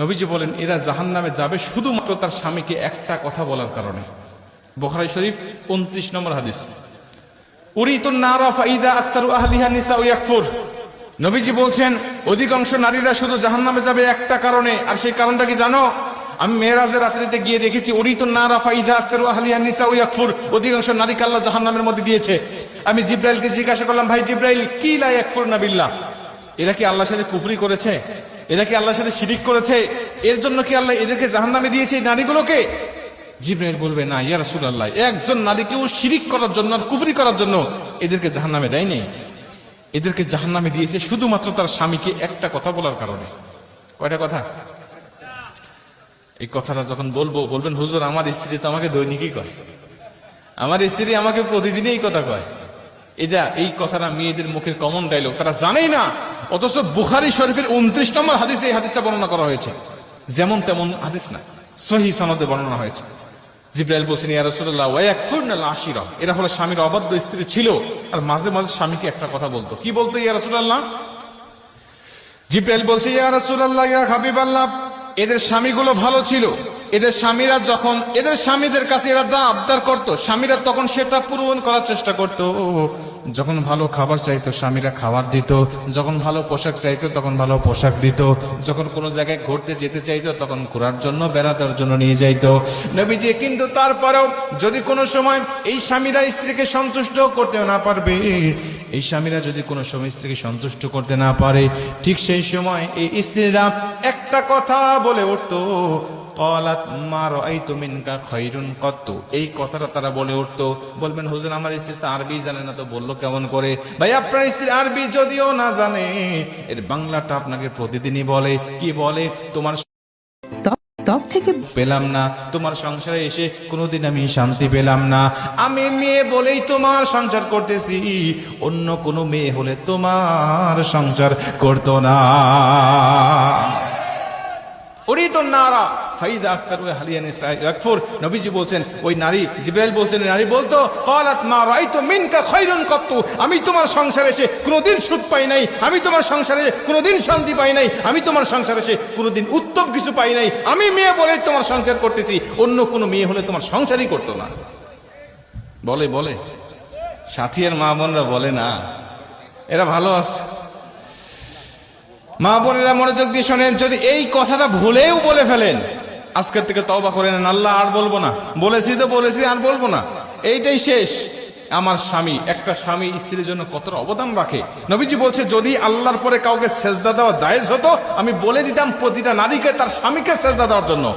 নবীজি বলেন, এরা জাহান নামে যাবে শুধুমাত্র তার স্বামীকে একটা কথা বলার কারণে। বখরাই শরীফ উনত্রিশ নম্বর হাদিস। নবীজি বলছেন, অধিকাংশ নারীরা শুধু যাবে একটা কারণে। আর সেই কারণটা কি জানো? আমি মেয়েরাজের রাত্রিতে গিয়ে দেখেছি নারা জাহান্নামের মধ্যে দিয়েছে। আমি জিজ্ঞাসা করলাম, ভাই জিব্রাইল, কি লা ইয়াকফুর না এরা কি আল্লাহর সাথে কুফরি করেছে? এরা কি আল্লাহর সাথে শিরিক করেছে? এর জন্য কি আল্লাহ এদেরকে জাহান্নামে দিয়েছে এই নারীগুলোকে? জিব্রাইল বলবে, না, ইয়া রাসূলুল্লাহ, একজন নারীকেও শিরিক করার জন্য আর কুফরি করার জন্য এদেরকে জাহান্নামে দেয়নি। এদেরকে জাহান্নামে দিয়েছে শুধুমাত্র তার স্বামীকে একটা কথা বলার কারণে। কয়টা কথা? এই কথাটা যখন বলব, বলবেন, হুজুর, আমার স্ত্রী তো আমাকে দৈনিকই কয়। আমার স্ত্রী আমাকে প্রতিদিনই এই কথা কয়। এটা এই কথাটা মেয়েদের মুখের কমন ডায়লগ তারা জানেই না, অথচ বুখারি শরীফের উনত্রিশ নম্বর হাদিসে এই হাদিসটা বর্ণনা করা হয়েছে। যেমন তেমন হাদিস না, সহি সনদে বর্ণনা হয়েছে। জিব্রাইল বলছেন, ইয়া রাসূলুল্লাহ, ওয়া ইয়াকফুরনাল আশিরা এরা হলো স্বামীর অবাধ্য স্ত্রী ছিল, আর মাঝে মাঝে স্বামীকে একটা কথা বলতো। কি বলতো ইয়া রাসূলুল্লাহ? জিব্রাইল বলছে, ইয়া রাসূলুল্লাহ, ইয়া হাবিবাল্লাহ, এদের স্বামীগুলো ভালো ছিল এদের স্বামীরা যখন, এদের স্বামীদের কাছে এরা যা আবদার করতো, স্বামীরা তখন সেটা পূরণ করার চেষ্টা করত। যখন ভালো খাবার চাইতো, স্বামীরা খাবার দিত। যখন ভালো পোশাক চাইতো, তখন ভালো পোশাক দিত। যখন কোনো জায়গায় ঘুরতে যেতে চাইতো, তখন ঘোরার জন্য, বেড়াতের জন্য নিয়ে যাইতো। নবীজি, কিন্তু তারপরেও যদি কোনো সময় এই স্বামীরা স্ত্রীকে সন্তুষ্ট করতে না পারবে, এই স্বামীরা যদি কোনো সময় স্ত্রীকে সন্তুষ্ট করতে না পারে, ঠিক সেই সময় এই স্ত্রীরা একটা কথা বলে উঠতো কলাত মা রাআইতু মিনকা খায়রুন কত্তু এই কথাটা তারা বলে উঠতো। বলবেন হুজুর আমার স্ত্রী তো আরবি জানে না তো বলল কেমন করে? ভাই আপনার স্ত্রী আরবি যদিও না জানে এর বাংলাটা আপনাকে প্রতিদিনই বলে। কি বলে? তোমার ত্বক থেকে পেলাম না। তোমার সংসারে এসে কোনোদিন আমি শান্তি পেলাম না। আমি মেয়ে বলেই তোমার সংসার করতেছি অন্য কোনো মেয়ে হলে তোমার সংসার করতো না। বলছেন, ওই নারী বলছেন নারী বলতো মা আমি তোমার সংসারে এসে কোনোদিন সুখ পাই নাই, আমি তোমার সংসারে কোনোদিন শান্তি পাই নাই, আমি তোমার সংসারে এসে কোনোদিন উত্তম কিছু পাই নাই। আমি মেয়ে বলে তোমার সংসার করতেছি, অন্য কোনো মেয়ে হলে তোমার সংসারই করতো না। বলে বলে। সাথী আর মা বোনরা বলে, না, এরা ভালো আছে। মা বোনেরা মনোযোগ দিয়ে শোনেন, যদি এই কথাটা ভুলেও বলে ফেলেন, আজকের থেকে তবা করে নেন। আল্লাহ আর বলব না। বলেছি তো বলেছি, আর বলব না। এইটাই শেষ। আমার স্বামী, একটা স্বামী স্ত্রীর জন্য কতটা অবদান রাখে। নবীজি বলছে, যদি আল্লাহর পরে কাউকে সেজদা দেওয়া জায়েজ হতো, আমি বলে দিতাম প্রতিটা নারীকে তার স্বামীকে সেজদা দেওয়ার জন্য।